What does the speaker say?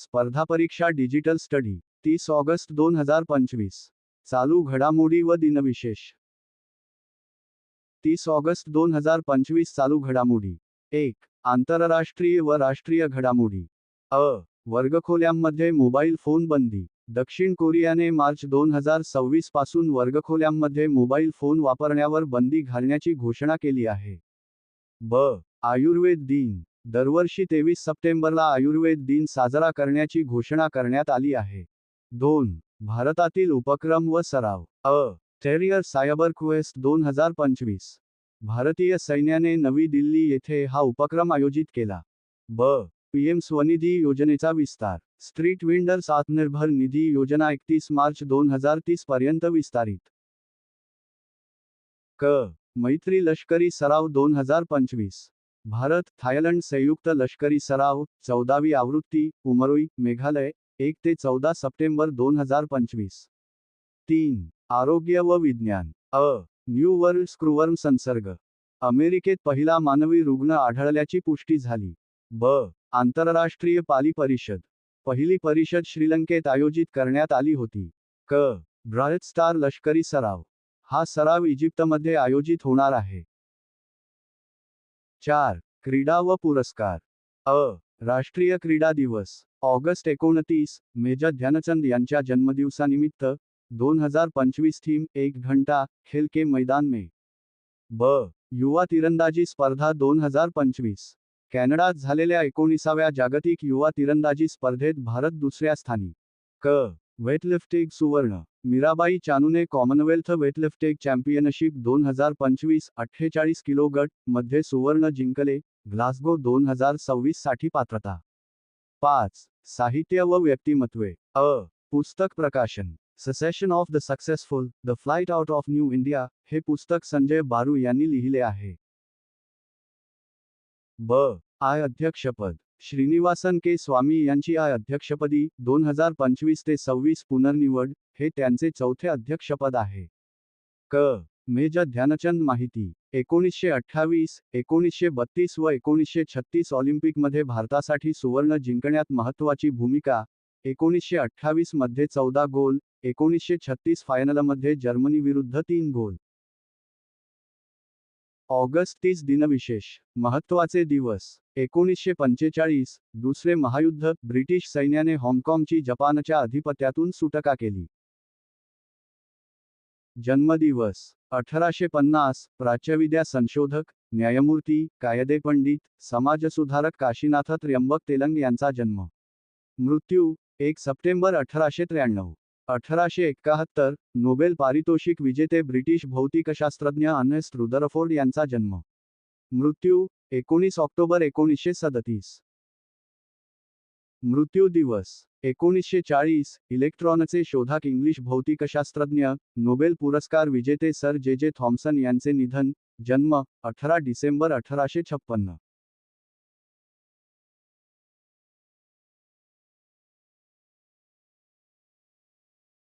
स्पर्धा परीक्षा digital study तीस ऑगस्ट दोन हजार पंचवीस. चालू घडामोडी व दिनविशेष. तीस ऑगस्ट दोन हजार पंचवीस चालू घडामोडी. एक आंतरराष्ट्रीय व राष्ट्रीय घडामोडी. अ वर्गखोल्यांमध्ये मोबाईल फोन बंदी. दक्षिण कोरियाने मार्च दोन हजार सव्वीसपासून वर्गखोल्यांमध्ये मोबाईल फोन वापरण्यावर बंदी घालण्याची घोषणा केली आहे. ब आयुर्वेद दिन. दरवर्षी तेवीस सप्टेंबरला आयुर्वेद दिन साजरा करण्याची घोषणा करण्यात आली आहे. दोन. भारतातील उपक्रम व सराव. अ. टेरियर सायबर क्वेस्ट दोन हजार पंचवीस. भारतीय सैन्याने नवी दिल्ली येथे हा उपक्रम आयोजित केला. ब. पीएम स्वनिधी योजनेचा विस्तार. स्ट्रीट विंडर्स आत्मनिर्भर निधी योजना एकतीस मार्च दोन हजार तीस पर्यंत विस्तारित. क. मैत्री लष्करी सराव दोन हजार पंचवीस. भारत थायलंड संयुक्त लष्करी सराव चौदावी आवृत्ती उमरोई मेघालय एक ते चौदा सप्टेंबर दोन हजार पंचवीस. तीन आरोग्य व विज्ञान. अ न्यू वर्ल्ड स्क्रूवर्म संसर्ग. अमेरिकेत पहिला मानवी रुग्ण आढळल्याची पुष्टी झाली. ब आंतरराष्ट्रीय पाली परिषद. पहिली परिषद श्रीलंकेत आयोजित करण्यात आली होती. क ब्रायट स्टार लष्करी सराव. हा सराव इजिप्तमध्ये आयोजित होणार आहे. चार क्रीडा व पुरस्कार. अ राष्ट्रीय क्रीडा दिवस. ऑगस्ट एकोणतीस मेजर ध्यानचंद यांच्या जन्मदिवसानिमित्त दोन हजार पंचवीस थीम एक घंटा खेल के मैदान में. ब युवा तिरंदाजी स्पर्धा दोन हजार पंचवीस. कॅनडात झालेल्या एकोणीसाव्या जागतिक युवा तिरंदाजी स्पर्धेत भारत दुसऱ्या स्थानी. क वेटलिफ्टिंग सुवर्ण. मीराबाई चानूने कॉमनवेल्थ वेटलिफ्टिंग चॅम्पियनशिप दोन हजार पंचवीस अठ्ठेचाळीस किलो गटमध्ये सुवर्ण जिंकले ग्लासगो दोन हजार सव्वीससाठी पात्रता. पाच साहित्य व व्यक्तिमत्वे अ पुस्तक प्रकाशन. Succession of the successful the flight out of new India हे पुस्तक संजय बारू यांनी लिहिले आहे. ब आय अध्यक्षपद. श्रीनिवासन के स्वामी यांची आय अध्यक्षपदी दोन हजार पंचवीस ते सव्वीस पुनर्निवड हे त्यांचे चौथे अध्यक्षपद आहे. क. मेजर ध्यानचंद माहिती एकोणीसशे अठ्ठावीस एकोणीसशे बत्तीस व एकोणीसशे छत्तीस ऑलिम्पिकमध्ये भारतासाठी सुवर्ण जिंकण्यात महत्त्वाची भूमिका एकोणीसशे अठ्ठावीसमध्ये चौदा गोल एकोणीसशे छत्तीस फायनलमध्ये जर्मनीविरुद्ध तीन गोल. ऑगस्ट तीस दिनविशेष महत्त्वाचे दिवस एकोणीसशे पंचेचाळीस दुसरे महायुद्ध ब्रिटिश सैन्याने हाँगकाँगची जपानच्या अधिपत्यातून सुटका केली. जन्मदिवस अठराशे पन्नास प्राच्यविद्या संशोधक न्यायमूर्ती कायदेपंडित समाजसुधारक काशीनाथ त्र्यंबक तेलंग यांचा जन्म. मृत्यू एक सप्टेंबर अठराशे त्र्याण्णव अठराशे एक्काहत्तर नोबेल पारितोषिक विजेते ब्रिटिश भौतिकशास्त्रज्ञ अर्नेस्ट रुदरफोर्ड यांचा जन्म. मृत्यू एकोणीस ऑक्टोबर एकोणीसशे सदतीस. मृत्यू दिवस. एकोणीसशे चाळीस इलेक्ट्रॉनचे शोधक इंग्लिश भौतिकशास्त्रज्ञ नोबेल पुरस्कार विजेते सर जे जे थॉम्सन यांचे निधन जन्म अठरा डिसेंबर अठराशे छप्पन्न.